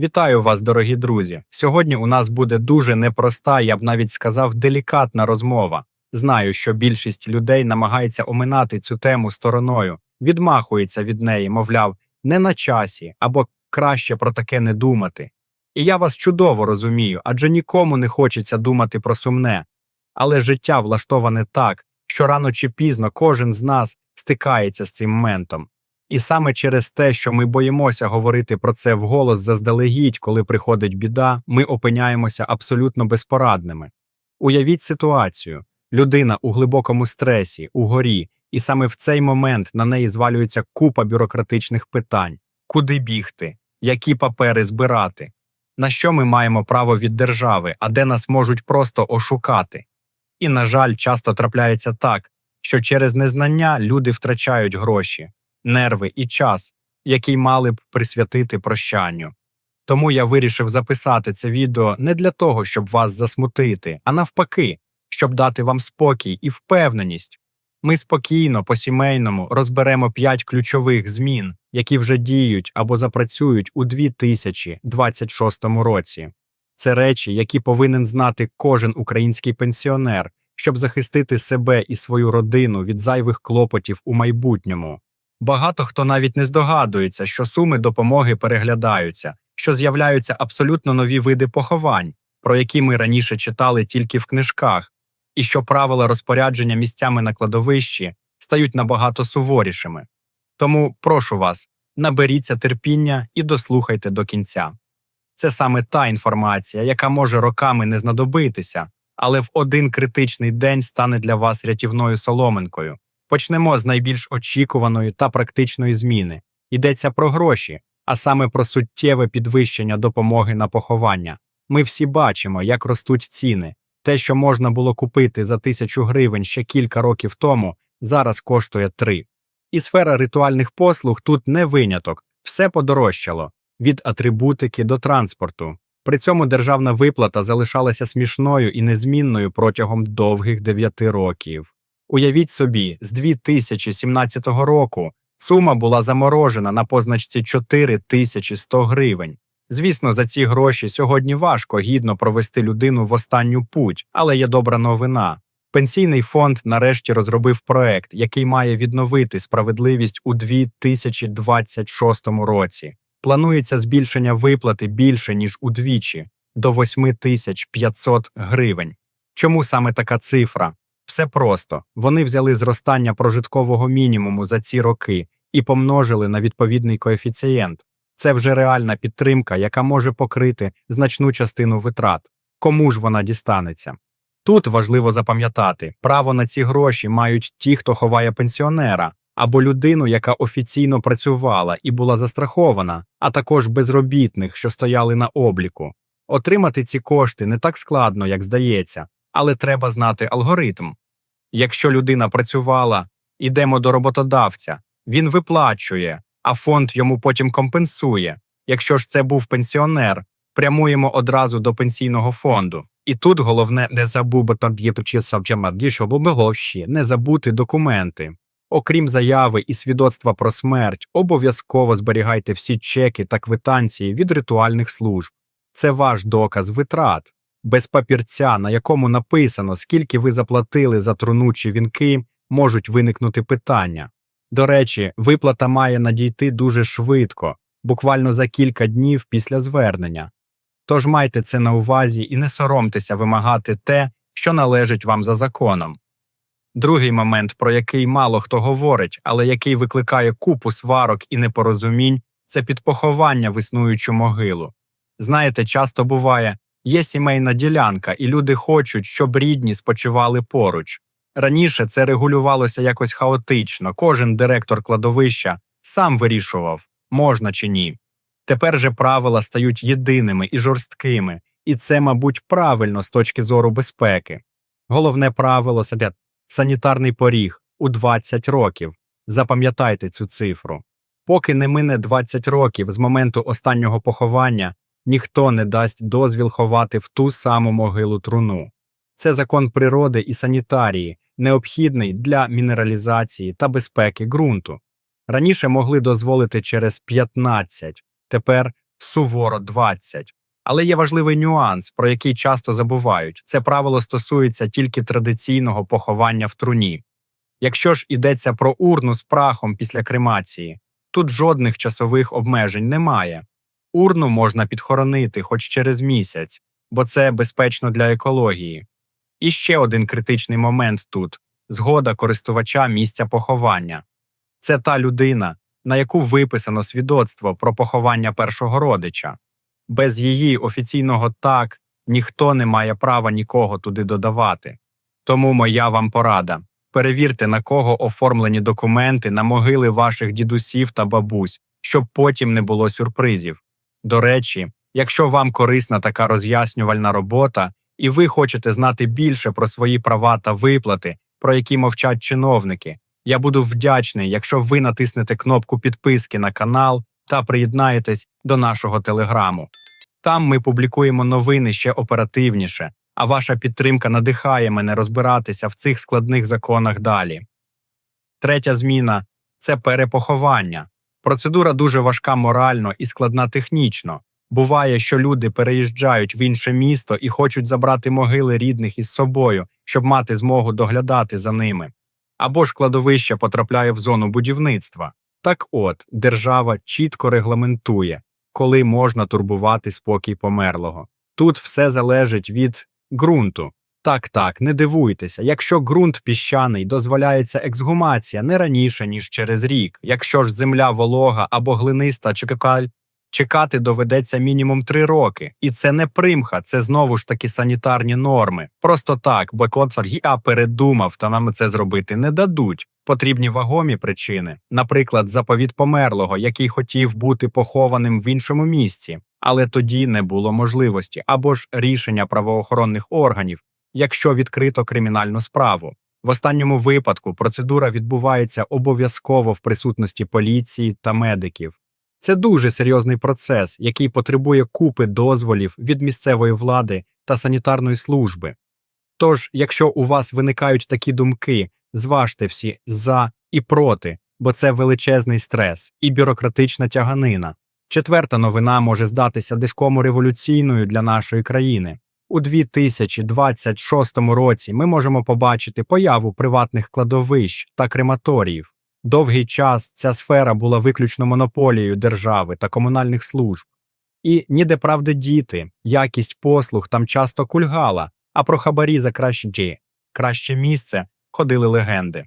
Вітаю вас, дорогі друзі. Сьогодні у нас буде дуже непроста, я б навіть сказав, делікатна розмова. Знаю, що більшість людей намагається оминати цю тему стороною, відмахується від неї, мовляв, не на часі або краще про таке не думати. І я вас чудово розумію, адже нікому не хочеться думати про сумне. Але життя влаштоване так, що рано чи пізно кожен з нас стикається з цим моментом. І саме через те, що ми боїмося говорити про це вголос заздалегідь, коли приходить біда, ми опиняємося абсолютно безпорадними. Уявіть ситуацію: людина у глибокому стресі, у горі, і саме в цей момент на неї звалюється купа бюрократичних питань: куди бігти, які папери збирати, на що ми маємо право від держави, а де нас можуть просто ошукати. І, на жаль, часто трапляється так, що через незнання люди втрачають гроші нерви і час, який мали б присвятити прощанню. Тому я вирішив записати це відео не для того, щоб вас засмутити, а навпаки, щоб дати вам спокій і впевненість. Ми спокійно, по сімейному розберемо п'ять ключових змін, які вже діють або запрацюють у 2026 році. Це речі, які повинен знати кожен український пенсіонер, щоб захистити себе і свою родину від зайвих клопотів у майбутньому. Багато хто навіть не здогадується, що суми допомоги переглядаються, що з'являються абсолютно нові види поховань, про які ми раніше читали тільки в книжках, і що правила розпорядження місцями на кладовищі стають набагато суворішими. Тому прошу вас, наберіться терпіння і дослухайте до кінця. Це саме та інформація, яка може роками не знадобитися, але в один критичний день стане для вас рятівною соломинкою. Почнемо з найбільш очікуваної та практичної зміни. Йдеться про гроші, а саме про суттєве підвищення допомоги на поховання. Ми всі бачимо, як ростуть ціни. Те, що можна було купити за тисячу гривень ще кілька років тому, зараз коштує три. І сфера ритуальних послуг тут не виняток, все подорожчало від атрибутики до транспорту. При цьому державна виплата залишалася смішною і незмінною протягом довгих дев'яти років. Уявіть собі, з 2017 року сума була заморожена на позначці 4100 гривень. Звісно, за ці гроші сьогодні важко гідно провести людину в останню путь, але є добра новина. Пенсійний фонд нарешті розробив проект, який має відновити справедливість у 2026 році. Планується збільшення виплати більше ніж удвічі до 8500 гривень. Чому саме така цифра? Все просто вони взяли зростання прожиткового мінімуму за ці роки і помножили на відповідний коефіцієнт. Це вже реальна підтримка, яка може покрити значну частину витрат. Кому ж вона дістанеться? Тут важливо запам'ятати, право на ці гроші мають ті, хто ховає пенсіонера, або людину, яка офіційно працювала і була застрахована, а також безробітних, що стояли на обліку. Отримати ці кошти не так складно, як здається, але треба знати алгоритм. Якщо людина працювала, ідемо до роботодавця, він виплачує, а фонд йому потім компенсує. Якщо ж це був пенсіонер, прямуємо одразу до пенсійного фонду. І тут головне не забути не забути документи. Окрім заяви і свідоцтва про смерть, обов'язково зберігайте всі чеки та квитанції від ритуальних служб. Це ваш доказ витрат. Без папірця, на якому написано, скільки ви заплатили за труну чи вінки, можуть виникнути питання. До речі, виплата має надійти дуже швидко, буквально за кілька днів після звернення. Тож майте це на увазі і не соромтеся вимагати те, що належить вам за законом. Другий момент, про який мало хто говорить, але який викликає купу сварок і непорозумінь, це підпоховання в існуючу могилу. Знаєте, часто буває, є сімейна ділянка, і люди хочуть, щоб рідні спочивали поруч. Раніше це регулювалося якось хаотично, кожен директор кладовища сам вирішував, можна чи ні. Тепер же правила стають єдиними і жорсткими, і це, мабуть, правильно з точки зору безпеки. Головне правило сидять санітарний поріг у 20 років. Запам'ятайте цю цифру. Поки не мине 20 років з моменту останнього поховання, ніхто не дасть дозвіл ховати в ту саму могилу труну. Це закон природи і санітарії, необхідний для мінералізації та безпеки ґрунту. Раніше могли дозволити через 15, тепер суворо 20. Але є важливий нюанс, про який часто забувають. Це правило стосується тільки традиційного поховання в труні. Якщо ж йдеться про урну з прахом після кремації, тут жодних часових обмежень немає. Урну можна підхоронити хоч через місяць, бо це безпечно для екології. І ще один критичний момент тут згода користувача місця поховання. Це та людина, на яку виписано свідоцтво про поховання першого родича. Без її офіційного так ніхто не має права нікого туди додавати. Тому моя вам порада перевірте, на кого оформлені документи на могили ваших дідусів та бабусь, щоб потім не було сюрпризів. До речі, якщо вам корисна така роз'яснювальна робота, і ви хочете знати більше про свої права та виплати, про які мовчать чиновники, я буду вдячний, якщо ви натиснете кнопку підписки на канал та приєднаєтесь до нашого телеграму. Там ми публікуємо новини ще оперативніше, а ваша підтримка надихає мене розбиратися в цих складних законах далі. Третя зміна це перепоховання. Процедура дуже важка морально і складна технічно. Буває, що люди переїжджають в інше місто і хочуть забрати могили рідних із собою, щоб мати змогу доглядати за ними. Або ж кладовище потрапляє в зону будівництва. Так от, держава чітко регламентує, коли можна турбувати спокій померлого. Тут все залежить від ґрунту. Так, так, не дивуйтеся, якщо ґрунт піщаний, дозволяється ексгумація не раніше, ніж через рік. Якщо ж земля волога або глиниста чи кекаль, чекати доведеться мінімум три роки. І це не примха, це знову ж таки санітарні норми. Просто так, бо коцар я передумав, та нам це зробити не дадуть. Потрібні вагомі причини, наприклад, заповіт померлого, який хотів бути похованим в іншому місці, але тоді не було можливості, або ж рішення правоохоронних органів, якщо відкрито кримінальну справу. В останньому випадку процедура відбувається обов'язково в присутності поліції та медиків. Це дуже серйозний процес, який потребує купи дозволів від місцевої влади та санітарної служби. Тож, якщо у вас виникають такі думки, зважте всі за і проти, бо це величезний стрес і бюрократична тяганина. Четверта новина може здатися дискому революційною для нашої країни. У 2026 році ми можемо побачити появу приватних кладовищ та крематоріїв. Довгий час ця сфера була виключно монополією держави та комунальних служб. І ніде правди діти, якість послуг там часто кульгала, а про хабарі за краще краще місце ходили легенди.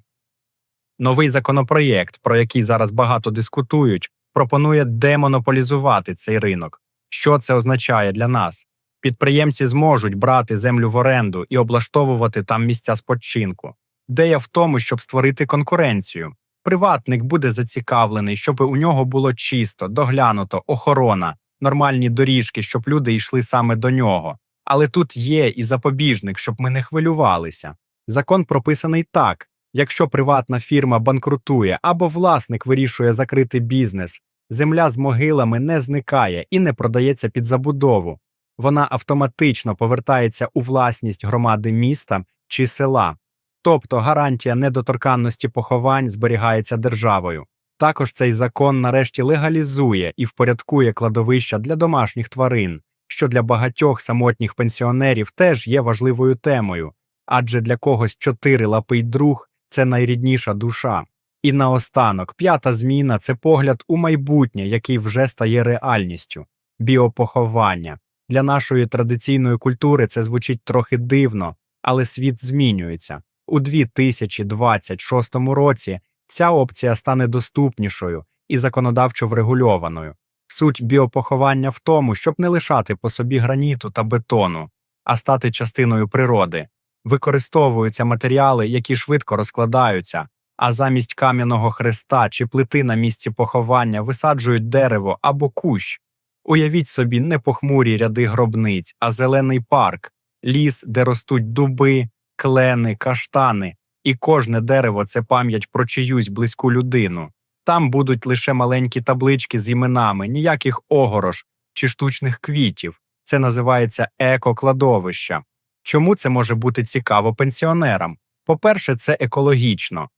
Новий законопроєкт, про який зараз багато дискутують, пропонує демонополізувати цей ринок. Що це означає для нас? Підприємці зможуть брати землю в оренду і облаштовувати там місця спочинку. Ідея в тому, щоб створити конкуренцію. Приватник буде зацікавлений, щоб у нього було чисто, доглянуто, охорона, нормальні доріжки, щоб люди йшли саме до нього. Але тут є і запобіжник, щоб ми не хвилювалися. Закон прописаний так: якщо приватна фірма банкрутує або власник вирішує закрити бізнес, земля з могилами не зникає і не продається під забудову. Вона автоматично повертається у власність громади міста чи села. Тобто гарантія недоторканності поховань зберігається державою. Також цей закон нарешті легалізує і впорядкує кладовища для домашніх тварин, що для багатьох самотніх пенсіонерів теж є важливою темою, адже для когось чотирилапий друг це найрідніша душа. І наостанок, п'ята зміна це погляд у майбутнє, який вже стає реальністю біопоховання. Для нашої традиційної культури це звучить трохи дивно, але світ змінюється. У 2026 році ця опція стане доступнішою і законодавчо врегульованою. Суть біопоховання в тому, щоб не лишати по собі граніту та бетону, а стати частиною природи. Використовуються матеріали, які швидко розкладаються, а замість кам'яного хреста чи плити на місці поховання висаджують дерево або кущ. Уявіть собі не похмурі ряди гробниць, а зелений парк, ліс, де ростуть дуби, клени, каштани, і кожне дерево це пам'ять про чиюсь близьку людину. Там будуть лише маленькі таблички з іменами, ніяких огорош чи штучних квітів. Це називається екокладовища. Чому це може бути цікаво пенсіонерам? По-перше, це екологічно.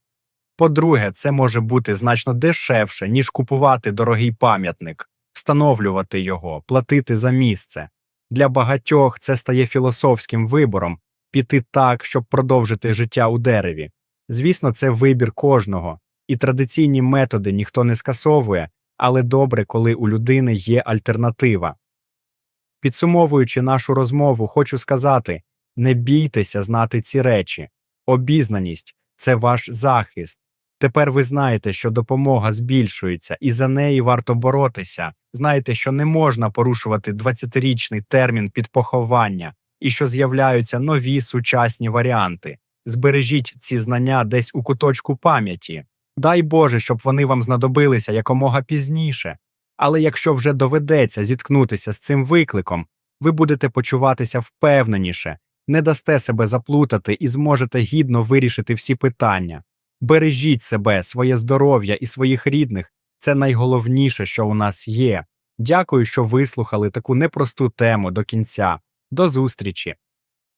По-друге, це може бути значно дешевше, ніж купувати дорогий пам'ятник. Встановлювати його, платити за місце. Для багатьох це стає філософським вибором піти так, щоб продовжити життя у дереві. Звісно, це вибір кожного, і традиційні методи ніхто не скасовує, але добре, коли у людини є альтернатива. Підсумовуючи нашу розмову, хочу сказати не бійтеся знати ці речі. Обізнаність це ваш захист. Тепер ви знаєте, що допомога збільшується, і за неї варто боротися. Знаєте, що не можна порушувати 20-річний термін підпоховання і що з'являються нові сучасні варіанти. Збережіть ці знання десь у куточку пам'яті. Дай Боже, щоб вони вам знадобилися якомога пізніше. Але якщо вже доведеться зіткнутися з цим викликом, ви будете почуватися впевненіше, не дасте себе заплутати і зможете гідно вирішити всі питання. Бережіть себе, своє здоров'я і своїх рідних це найголовніше, що у нас є. Дякую, що вислухали таку непросту тему до кінця. До зустрічі!